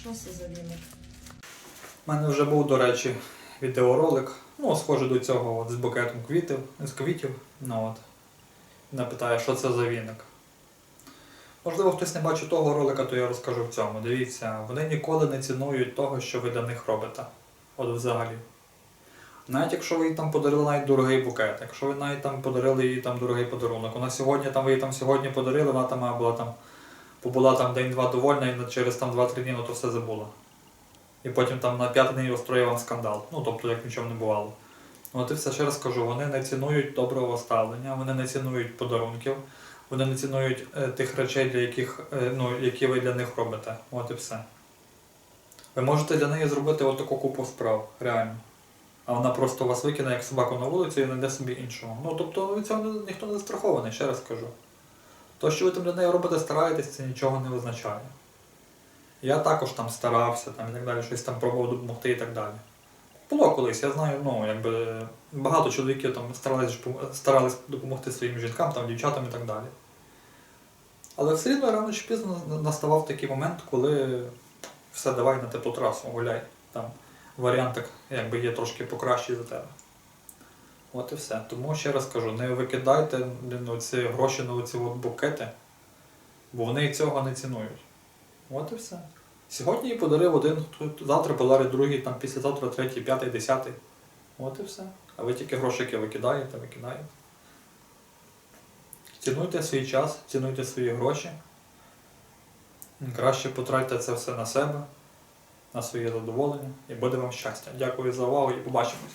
Що це за віник? У мене вже був, до речі, відеоролик, ну, схожий до цього от, з букетом квітів, з квітів. Ну, от. Мене питає, що це за віник. Можливо, хтось не бачив того ролика, то я розкажу в цьому. Дивіться, вони ніколи не цінують того, що ви для них робите. От взагалі. Навіть якщо ви їй там подарили навіть дорогий букет, якщо ви навіть там подарили їй там дорогий подарунок, вона сьогодні там ви їй там сьогодні подарили, вона там була там побула там день-два довольна і через там 2-3 дні ну, то все забула. І потім там на п'ятий день устроїв вам скандал. Ну, тобто, як нічого не бувало. От і все ще раз кажу, вони не цінують доброго ставлення, вони не цінують подарунків, вони не цінують е, тих речей, для яких, е, ну, які ви для них робите. От і все. Ви можете для неї зробити таку купу справ, реально. А вона просто вас викине як собаку на вулицю і знайде собі іншого. Ну, тобто від цього ніхто не застрахований, ще раз кажу. То, що ви там для неї робите, стараєтесь, це нічого не означає. Я також там старався там, і так далі, щось там пробував допомогти і так далі. Було колись, я знаю, ну, якби багато чоловіків там старались, старались допомогти своїм жінкам, там, дівчатам і так далі. Але все рівно рано чи пізно наставав такий момент, коли все, давай на теплу трасу, гуляй. Там варіантик якби є трошки покращий за тебе. От і все. Тому ще раз кажу, не викидайте ну, ці гроші на ці от букети, бо вони цього не цінують. От і все. Сьогодні їй подарив один, завтра подарить другий, там післязавтра третій, п'ятий, десятий. От і все. А ви тільки грошики викидаєте, викидаєте. Цінуйте свій час, цінуйте свої гроші. Краще потратьте це все на себе, на своє задоволення і буде вам щастя. Дякую за увагу і побачимось.